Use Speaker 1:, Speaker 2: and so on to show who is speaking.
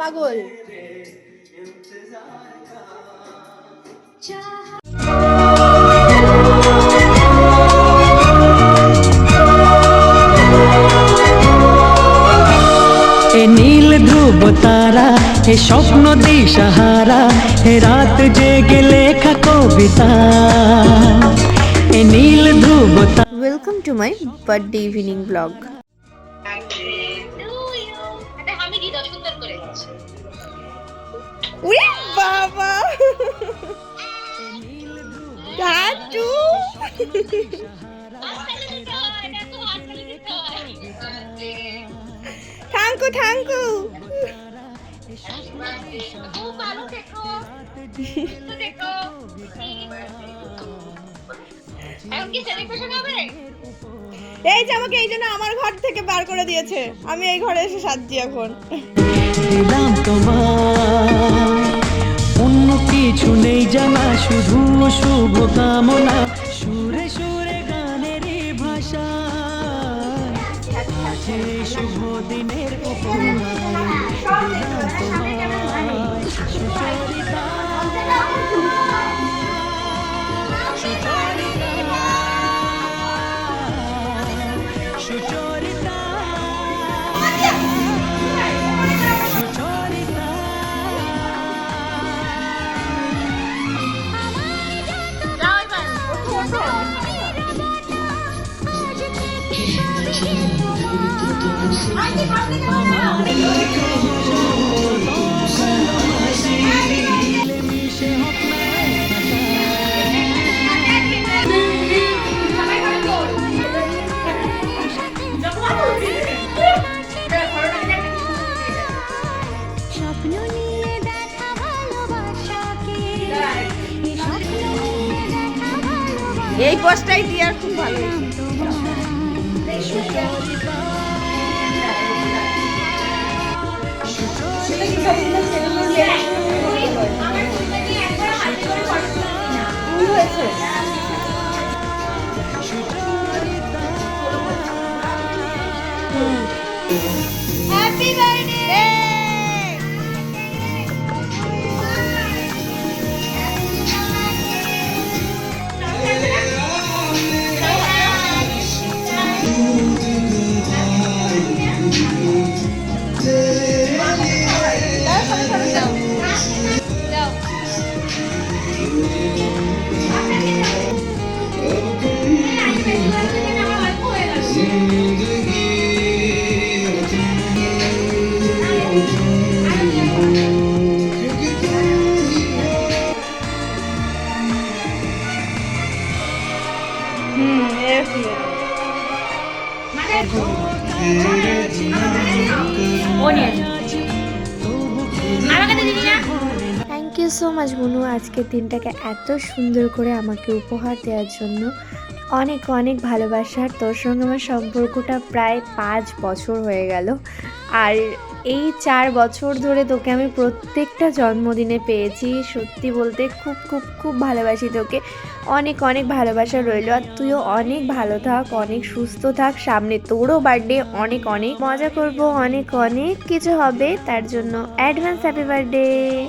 Speaker 1: পাগল।
Speaker 2: এ নীল ধ্রুব তারা এ স্বপ্ন দিশাহারা এ রাত জেগে লেখা কবিতা। এ নীল ধ্রুব
Speaker 1: welcome to my birthday evening blog উরে বাবা টাটু থ্যাংকু থ্যাংকু
Speaker 3: খুব ভালো দেখো
Speaker 1: এই যে আমাকে এই জন্য আমার ঘর থেকে বার করে দিয়েছে। আমি এই ঘরে এসে সাজছি এখন।
Speaker 2: অন্য কিছু নেই জানা, শুধু শুভ কামনা। সুরে সুরে গানের ভাষা। শুভ দিনের উপহার
Speaker 4: এই
Speaker 1: বসটাই দিয়ে আর খুব ভালো happy thank you so much Monu আজকের দিনটাকে এত সুন্দর করে আমাকে উপহার দেওয়ার জন্য। অনেক অনেক ভালোবাসার। তোর সঙ্গে আমার সম্পর্কটা প্রায় পাঁচ বছর হয়ে গেল। আর এই চার বছর ধরে তোকে আমি প্রত্যেকটা জন্মদিনে পেয়েছি। সত্যি বলতে খুব খুব খুব ভালোবাসি তোকে। অনেক অনেক ভালোবাসা রইল। আর তুইও অনেক ভালো থাক, অনেক সুস্থ থাক। সামনে তোরও বার্থডে অনেক অনেক। মজা করব, অনেক অনেক। কিছু হবে, তার জন্য অ্যাডভান্স হ্যাপি বার্থডে